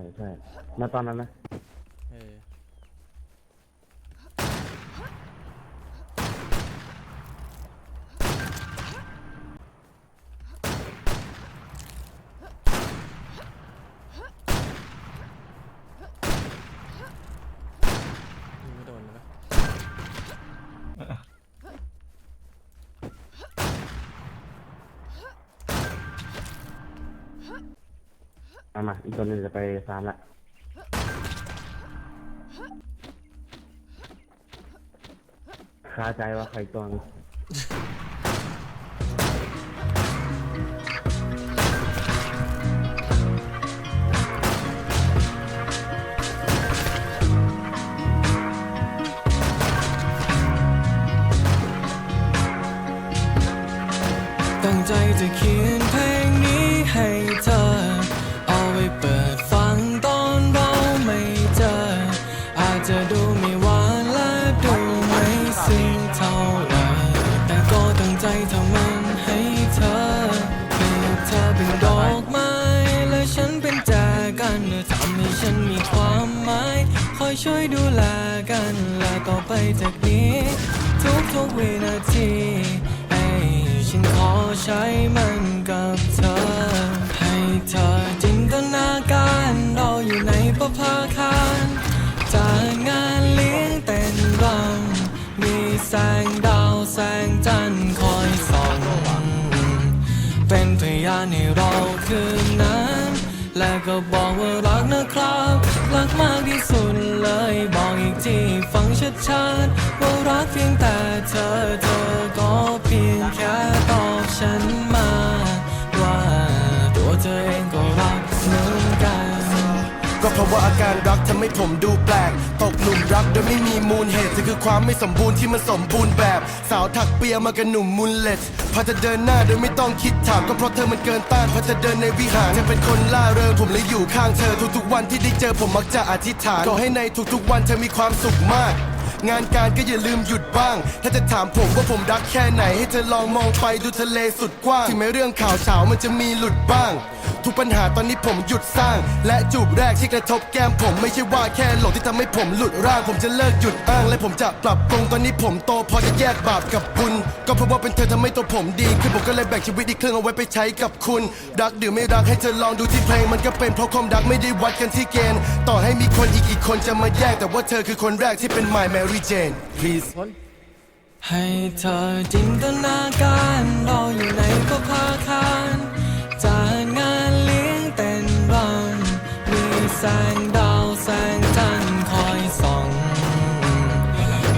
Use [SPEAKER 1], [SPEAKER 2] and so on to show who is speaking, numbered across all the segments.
[SPEAKER 1] ช่ใช่มาตอนนั้นนะ
[SPEAKER 2] เออ ยิงไม่โดนเลยปะ
[SPEAKER 1] มามาอีกตัวหนึงจะไปฟาร์มละคาใจว่าใครตัวนึง
[SPEAKER 3] ตั้งใจจะเขียนเพลงนี้ให้เธอ เท่าไหร่แต่ก็ตั้งใจทำมันให้เธอเปรียบเธอเป็นดอกไม้และฉันเป็นแจกันทำให้ฉันมีความหมายคอยช่วยดูแลกันและต่อไปจากนี้ ทุกๆวินาทีให้ฉันขอใช้มันกับเธอ ให้เธอจินตนาการเราอยู่ในประภาค แสงดาวแสงจันทร์คอยส่องเป็นพยานให้เราคืนนั้น และก็บอกว่ารักนะครับ รักมากที่สุดเลยบอกอีกทีฟังชัดๆว่ารักเพียงแต่เธอเธอก็เพียงแค่ตอบฉันมา ว่าตัวเธอ ก็เพ
[SPEAKER 4] ราะว่าอาการรักทำให้ผมดูแปลก ตกหลุมรักโดยไม่มีมูลเหตุจะคือความไม่สมบูรณ์ที่มันสมบูรณ์แบบ สาวถักเปียมากับหนุ่มมูลเลสพอจะเดินหน้าโดยไม่ต้องคิดถามก็เพราะเธอมันเกินต้านพอจะเดินในวิหารเธอเป็นคนล่าเริงผมเลยอยู่ข้างเธอทุกๆวันที่ได้เจอผมมักจะอธิษฐานขอให้ในทุกๆวันเธอมีความสุขมาก งานการก็อย่าลืมหยุดบ้าง ถ้าจะถามผมว่าผมรักแค่ไหน ให้เธอลองมองไปดูทะเลสุดกว้าง ถึงแม้เรื่องข่าวเฉามันจะมีหลุดบ้าง ทุกปัญหาตอนนี้ผมหยุดสร้าง และจูบแรกที่กระทบแก้มผมไม่ใช่ว่าแค่หลงที่ทำให้ผมหลุดร่าง ผมจะเลิกหยุดอ้าง และผมจะปรับปรุงตอนนี้ผมโตพอจะแยกบาปกับบุญ ก็เพราะว่าเป็นเธอทำให้ตัวผมดีขึ้นผมก็เลยแบ่งชีวิตอีกครึ่งเอาไว้ไปใช้กับคุณ รักหรือไม่รักให้เธอลองดูที่เพลงมันก็เป็นเพราะความรักไม่ได้วัดกันที่เกณฑ์ต่อให้มีคนอีกกี่คนจะมาแยกแต่ว่าเธอคือคนแรกที่เป็น my Mary Jane please
[SPEAKER 3] ให้เธอจินตนาการราอยู่ในประภาคารจากงานเลี้ยงเต้นรำมีแสงดาวแสงจันทร์คอยส่อง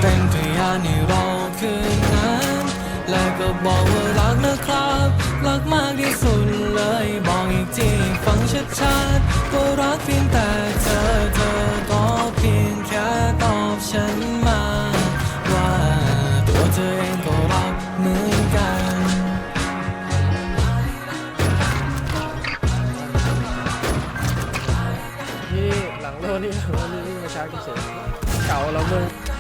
[SPEAKER 3] เป็นพยานให้เราคืนนั้นและก็บอกว่ารักนะครับ รักมากที่สุดเลยบอกอีกทีฟังชัดๆว่ารักเพียงแต่เธอเธอก็เพียงแค่ตอบฉัน นี่
[SPEAKER 2] หลั